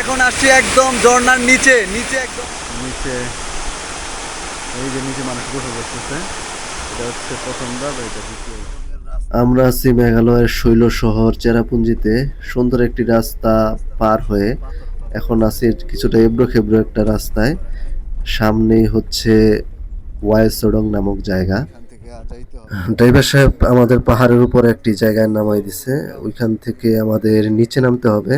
এখন আসছি একদম ঝর্ণার নিচে নিচে একদম। নিচে এই যে নিচে মানুষ গোসল করতেছে এটা হচ্ছে প্রথম ধাপ এটা দ্বিতীয় আমরা আছি মেঘালয়ের শৈল শহর চেরাপুঞ্জিতে সুন্দর একটি রাস্তা পার হয়ে এখন আছি কিছুটা এবড়ো খেবড়ো একটা রাস্তায়। সামনেই হচ্ছে ওয়াইসডং নামক জায়গা। ড্রাইভার সাহেব আমাদের পাহাড়ের উপর একটি জায়গায় নামাই দিছে। ওইখান থেকে আমাদের নিচে নামতে হবে।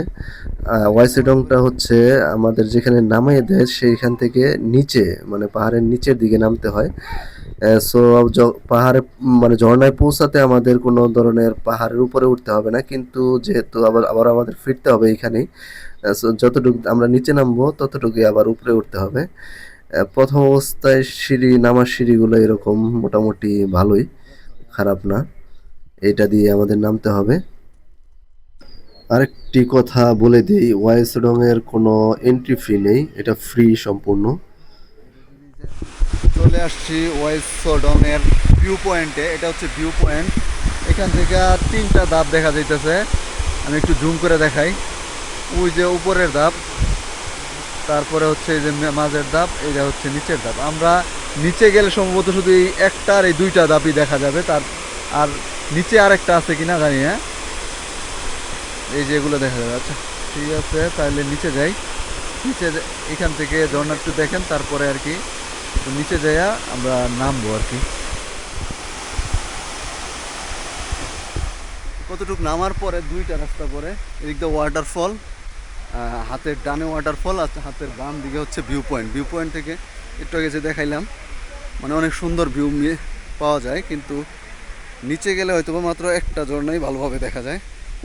ওয়াইসেডংটা হচ্ছে আমাদের যেখানে নামাই দেয় সেইখান থেকে নিচে মানে পাহাড়ের নিচের দিকে নামতে হয়। সো পাহাড়ে মানে ঝর্ণায় পৌঁছাতে আমাদের কোনো ধরনের পাহাড়ের উপরে উঠতে হবে না। কিন্তু যেহেতু আবার আবার আমাদের ফিরতে হবে এইখানেই সো যতটুকু আমরা নিচে নামবো, ততটুকুই আবার উপরে উঠতে হবে। প্রথম অবস্থায় সিঁড়ি, নামার সিঁড়িগুলো এরকম মোটামুটি ভালোই, খারাপ না। এটা দিয়ে আমাদের নামতে হবে। আরেকটি কথা বলে দিই ওয়াইসডং এর কোনো এন্ট্রি ফি নেই, এটা ফ্রি সম্পূর্ণ। চলে আসছি ওয়াইসডং এর ভিউ পয়েন্টে এটা হচ্ছে ভিউ পয়েন্ট এখান থেকে তিনটা ধাপ দেখা যাইতেছে। আমি একটু জুম করে দেখাই। ওই যে উপরের ধাপ। তারপরে হচ্ছে এই যে মাঝের ধাপ, এইটা হচ্ছে নিচের ধাপ। আমরা নিচে গেলে সম্ভবত শুধু এই একটা আর এই দুইটা ধাপই দেখা যাবে। তার আর নিচে আরেকটা আছে কিনা জানি হ্যাঁ এই যে এগুলো দেখা যাবে। আচ্ছা ঠিক আছে, তাহলে নিচে যাই। নিচে এখান থেকে ঝর্ণা একটু দেখেন, তারপরে আর কি। নিচে যাইয়া আমরা নামবো আর কি। কতটুক নামার পরে দুইটা রাস্তা পরে, এদিক দিয়ে ওয়াটারফল হাতের ডানে ওয়াটারফল আর হাতের বাম দিকে হচ্ছে ভিউ পয়েন্ট ভিউ পয়েন্ট থেকে একটু আগে যে দেখাইলাম মানে অনেক সুন্দর ভিউ পাওয়া যায়, কিন্তু নিচে গেলে হয়তো মাত্র একটা ঝর্ণাই ভালোভাবে দেখা যায়।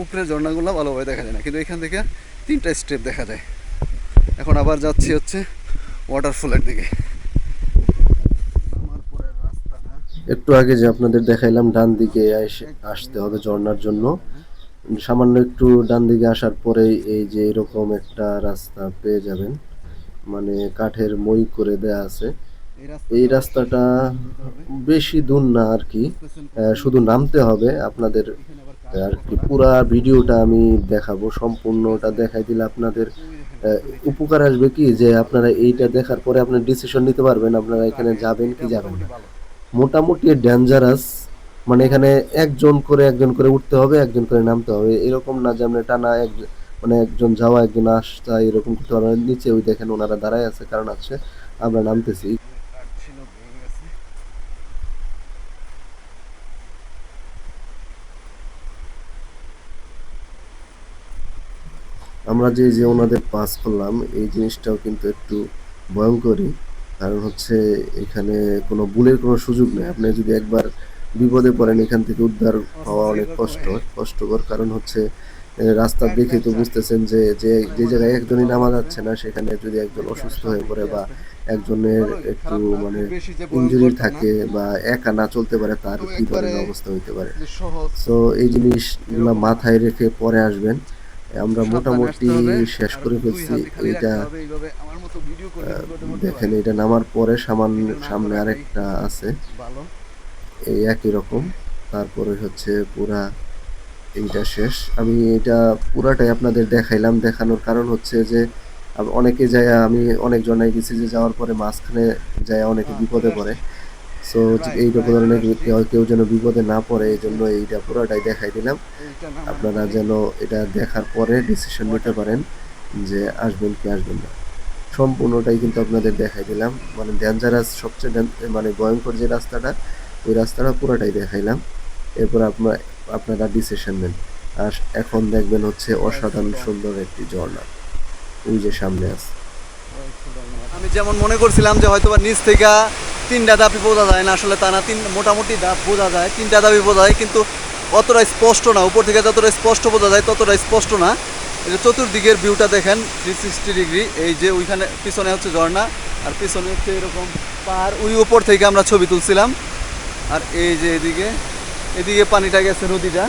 উপরের ঝর্ণাগুলো ভালোভাবে দেখা যায় না, কিন্তু এখান থেকে তিনটা স্টেপ দেখা যায়। এখন আবার যাচ্ছি হচ্ছে ওয়াটারফলের দিকে। একটু আগে যে আপনাদের দেখাইলাম, ডান দিকে আসতে হবে ঝর্ণার জন্য। সামান্য একটু ডান দিকে আসার পরেই এই যে এরকম একটা রাস্তা পেয়ে যাবেন। মানে কাঠের মই করে দেয়া আছে। এই রাস্তাটা বেশি দূর না আর কি। শুধু নামতে হবে। আপনাদের আর কি পুরা ভিডিওটা আমি দেখাবো। সম্পূর্ণটা দেখাই দিলে আপনাদের উপকার আসবে কি? যে আপনারা এইটা দেখার পরে আপনার ডিসিশন নিতে পারবেন। আপনারা এখানে যাবেন কি যাবেন না। মোটামুটি ডেঞ্জারাস মানে এখানে একজন করে একজন করে উঠতে হবে, একজন করে নামতে হবে। এরকম না যে আমরা টানা এক মানে একজন যাওয়া, একজন আসতা এরকম করতে পারবে নিচে ওই দেখেন ওনারা দাঁড়ায় আছে, কারণ আছে, আমরা নামতেছি। আমরা যে যে ওনাদের পাস করলাম, এই জিনিসটাও কিন্তু একটু ভয়ঙ্করই, কারণ হচ্ছে এখানে কোনো ভুলের কোনো সুযোগ নেই। আপনি যদি একবার বিপদে পড়েন, এখান থেকে উদ্ধার হওয়া অনেক কষ্ট, কষ্টকর কারণ হচ্ছে রাস্তা দেখে তো বুঝতেছেন যে যে যে জায়গায় একজনই নামা যাচ্ছে না, সেখানে যদি একজন অসুস্থ হয়ে পড়ে বা একজনের একটু মানে ইঞ্জুরি থাকে বা একা না চলতে পারে, তার কি ধরনের অবস্থা হইতে পারে? তো এই জিনিসগুলো মাথায় রেখে পরে আসবেন। আমরা মোটামুটি শেষ করে ফেলছি, এটা দেখেন, এটা নামার পরে সামান্য সামনে আরেকটা আছে। এই একই রকম। তারপরে হচ্ছে পুরা এইটা শেষ। আমি এটা পুরাটাই আপনাদের দেখাইলাম। দেখানোর কারণ হচ্ছে যে অনেকে যায় আমি অনেক জনাই গেছি যে যাওয়ার পরে মাঝখানে যায় অনেকে বিপদে পড়ে। সো এই ধরনের কেউ যেন বিপদে না পড়ে এই জন্য এইটা পুরাটাই দেখাই দিলাম। আপনারা যেন এটা দেখার পরে ডিসিশন নিতে পারেন যে আসবেন কি আসবেন না। সম্পূর্ণটাই কিন্তু আপনাদের দেখাই দিলাম। মানে ডেঞ্জারাস সবচেয়ে মানে ভয়ঙ্কর যে রাস্তাটা ওই রাস্তাটা পুরোটাই দেখাইলাম। এরপর আপনার আপনারা ডিসিশন নেন। আর এখন দেখবেন হচ্ছে অসাধারণ সুন্দর একটি ঝর্ণা। ওই যে সামনে আছে। আমি যেমন মনে করছিলাম যে হয়তো নিচ থেকে তিনটা দাবি বোঝা যায় না, আসলে তা না, তিন, মোটামুটি দাপ বোঝা যায়, তিনটা দাবি বোঝা যায়, কিন্তু অতটা স্পষ্ট না। উপর থেকে যতটা স্পষ্ট বোঝা যায়, ততটা স্পষ্ট না। এই যে চতুর্দিকের ভিউটা দেখেন থ্রি সিক্সটি ডিগ্রি এই যে ওইখানে পিছনে হচ্ছে ঝর্ণা, আর পিছনে হচ্ছে এরকম পাহাড়। ওই উপর থেকে আমরা ছবি তুলছিলাম। আর এই যে এদিকে এদিকে পানিটা গেছে নদীটা,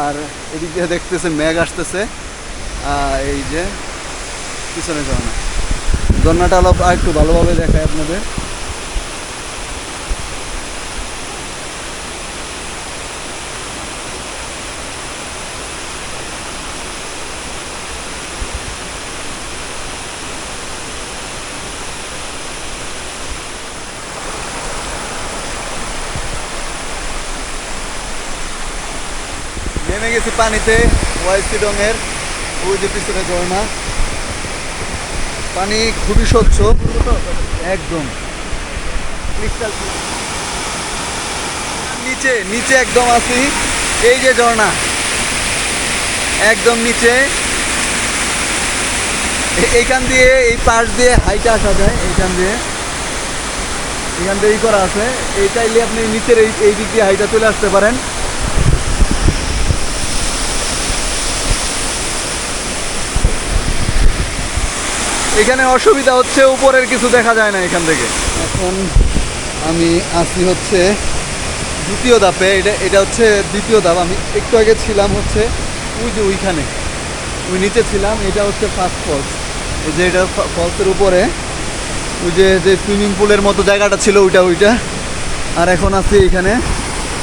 আর এদিক দিয়ে দেখতেছে মেঘ আসতেছে এই যে পিছনে ঝর্ণা। ঝর্ণাটা আলো একটু ভালোভাবে দেখায় আপনাদের। নেমে গেছি পানিতে, ওয়াইসি রঙের, ওই যে পিছনে ঝর্ণা পানি খুবই স্বচ্ছ। একদম। নিচে নিচে একদম আছি। এই যে ঝর্ণা একদম নিচে। এইখান দিয়ে, এই পাশ দিয়ে হাইটে আসা যায়, এইখান দিয়ে। এখান দিয়ে ই করা আছে। এই চাইলে আপনি নিচের এই এই দিক দিয়ে হাইটা চলে আসতে পারেন। এখানে অসুবিধা হচ্ছে, উপরের কিছু দেখা যায় না এখান থেকে। এখন আমি আসি হচ্ছে দ্বিতীয় ধাপে, এটা এটা হচ্ছে দ্বিতীয় ধাপ। আমি একটু আগে ছিলাম হচ্ছে ওই যে ওইখানে। ওই নিচে ছিলাম, এটা হচ্ছে ফার্স্ট ফলস এই যে এটা ফলসের উপরে, ওই যে যে সুইমিং পুলের মতো জায়গাটা ছিল ওইটা ওইটা। আর এখন আছি এখানে।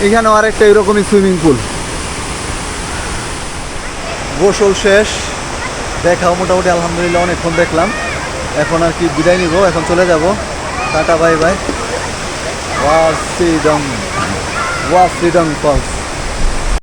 এখানেও আরেকটা এরকমই সুইমিং পুল গোসল শেষ। দেখাও মোটামুটি, আলহামদুলিল্লাহ অনেকক্ষণ দেখলাম। এখন আর কি বিদায় নিব, এখন চলে যাব। Tata, bye bye. Wei Sawdong Wei Sawdong falls.